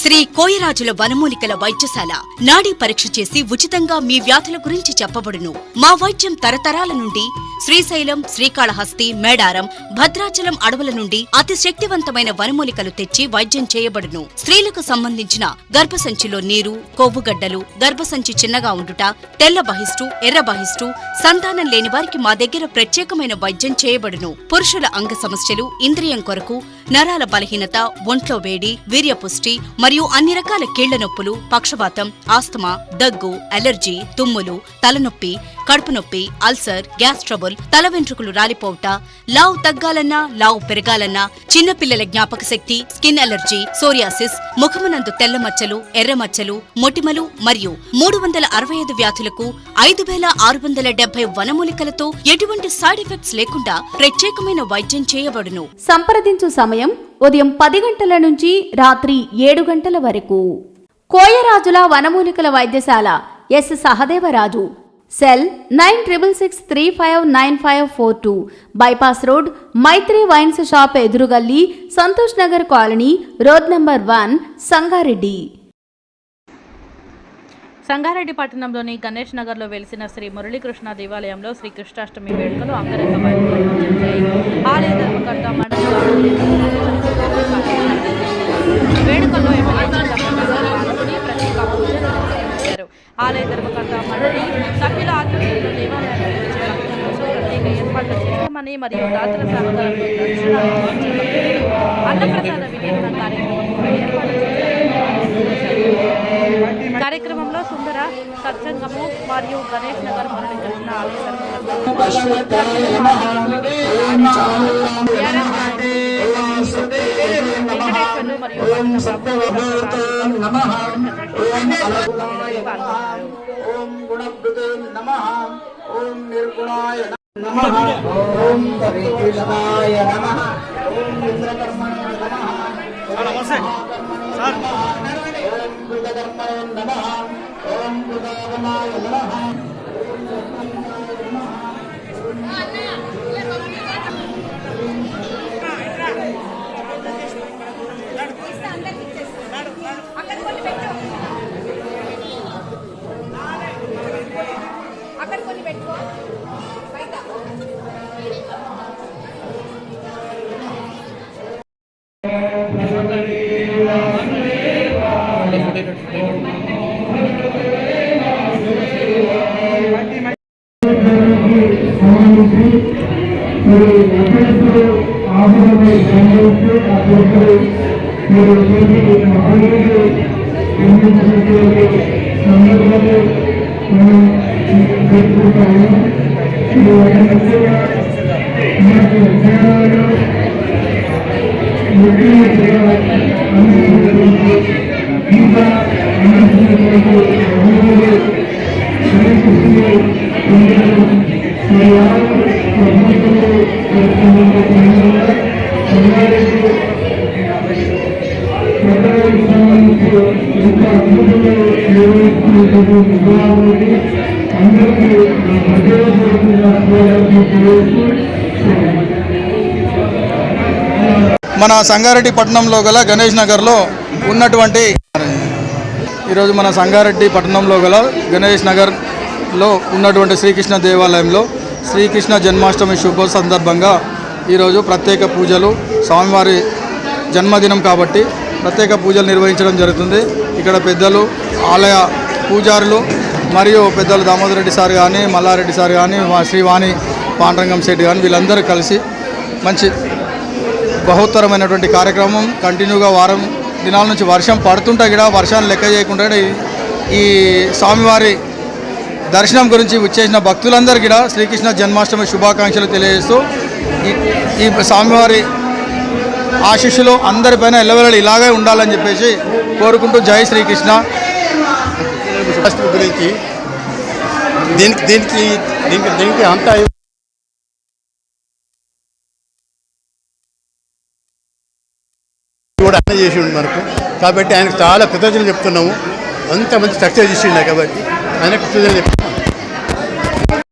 శ్రీ కోయరాజుల వనమూలికల వైద్యశాల నాడీ పరీక్ష చేసి ఉచితంగా మీ వ్యాధుల గురించి చెప్పబడును. మా వైద్యం తరతరాల నుండి శ్రీశైలం శ్రీకాళహస్తి మేడారం భద్రాచలం అడవుల నుండి అతి శక్తివంతమైన వనమూలికలు తెచ్చి వైద్యం చేయబడును. స్త్రీలకు సంబంధించిన గర్భసంచిలో నీరు కొవ్వుగడ్డలు గర్భసంచి చిన్నగా ఉండుట తెల్ల బహిష్టు ఎర్ర బహిష్టు సంతానం లేని వారికి మా దగ్గర ప్రత్యేకమైన వైద్యం చేయబడును. పురుషుల అంగ సమస్యలు ఇంద్రియం కొరకు నరాల బలహీనత ఒంట్లో వేడి వీర్యపుష్టి మరియు అన్ని రకాల కీళ్ళ నొప్పులు పక్షవాతం ఆస్తమా దగ్గు అలర్జీ తుమ్ములు తలనొప్పి కడుపు నొప్పి అల్సర్ గ్యాస్ ట్రబుల్ తల వెంట్రుకలు రాలిపోవుట లావు తగ్గాలన్నా లావు పెరగాలన్నా చిన్నపిల్లల జ్ఞాపక శక్తి స్కిన్ అలర్జీ సోరియాసిస్ ముఖమునందు తెల్ల మచ్చలు ఎర్ర మచ్చలు మొటిమలు మరియు మూడు వందల అరవై ఐదు వ్యాధులకు ఐదు వేల ఆరు వందల డెబ్బై వనమూలికలతో ఎటువంటి సైడ్ ఎఫెక్ట్స్ లేకుండా ప్రత్యేకమైన వైద్యం చేయబడును. సంప్రదించు సమయం ఉదయం పది గంటల నుంచి రాత్రి ఏడు గంటల వరకు. కోయరాజుల వనమూలికల వైద్యశాల S Sahadevaraju. Cell nine triple six three five nine five four two. Bypass road Maitri wines shop ఎదురుగల్లి Santosh Nagar colony road number one Sangareddy. Sangareddy పట్టణంలోని గణేష్ నగర్లో వెలిసిన శ్రీ మురళీకృష్ణ దేవాలయంలో శ్రీ కృష్ణాష్టమి వేడుకలు అంగరంగ వైభవంగా జరిగాయి. ఆలయ ధర్మకర్త మండలి వేడుకల్లో ఎమ్మెల్యే ప్రత్యేక పూజలు నిర్వహించారు. ఆలయ ధర్మకర్త మండలి సభ్యుల ఆధ్వర్యంలో భక్తుల కోసం ప్రత్యేక ఏర్పాట్లు చేశామని మరియు దాతల సహకారంతో అన్నప్రసాద వినియోగ కార్యక్రమం ఏర్పాటు చేశారు. కార్యక్రమంలో సుందర సత్సంగము మరియు గణేష్ నగర్ ఆలయ మరియు పాల్గొన్నారు ఓం గుణభృతే నమ ఓం నిర్గుణాయ నమ ఓం నమ ఓం ఇంద్రకర్మణే నమ కృతకర్మణే నమ. ఓం కృతాగమాయ నమ. সমাবেশে আহ্বানে সমাবেশে আপনাদের মহানগরে সন্দর্ভে Thank you. మన సంగారెడ్డి పట్టణంలో గల గణేష్ నగర్లో ఉన్నటువంటి ఈరోజు మన సంగారెడ్డి పట్టణంలో గల గణేష్ నగర్లో ఉన్నటువంటి శ్రీకృష్ణ దేవాలయంలో శ్రీకృష్ణ జన్మాష్టమి శుభ సందర్భంగా ఈరోజు ప్రత్యేక పూజలు. స్వామివారి జన్మదినం కాబట్టి ప్రత్యేక పూజలు నిర్వహించడం జరుగుతుంది. ఇక్కడ పెద్దలు ఆలయ పూజారులు మరియు పెద్దలు దామోదర్ రెడ్డి సార్ కానీ మల్లారెడ్డి సార్ కానీ మా శ్రీవాణి పాండరంగం శెట్టి కానీ వీళ్ళందరూ కలిసి మంచి బహుత్తరమైనటువంటి కార్యక్రమం కంటిన్యూగా వారం దినాల నుంచి వర్షం పడుతుంటే కూడా వర్షాన్ని లెక్క చేయకుండా ఈ స్వామివారి దర్శనం గురించి వచ్చేసిన భక్తులందరికీ కూడా శ్రీకృష్ణ జన్మాష్టమి శుభాకాంక్షలు తెలియజేస్తూ ఈ- ఈ స్వామివారి ఆశీస్సులు అందరిపైన ఎల్లవెల్లలు ఇలాగే ఉండాలని చెప్పేసి కోరుకుంటూ జై శ్రీకృష్ణ. గురించి దీనికి దీనికి దీనికి దీనికి అంతా కూడా అన్న చేసి మనకు కాబట్టి ఆయనకు చాలా కృతజ్ఞతలు చెప్తున్నాము. అంత మంచి సక్సెస్ చేసిండు కాబట్టి. ఆయనకు కృతజ్ఞతలు చెప్తున్నాము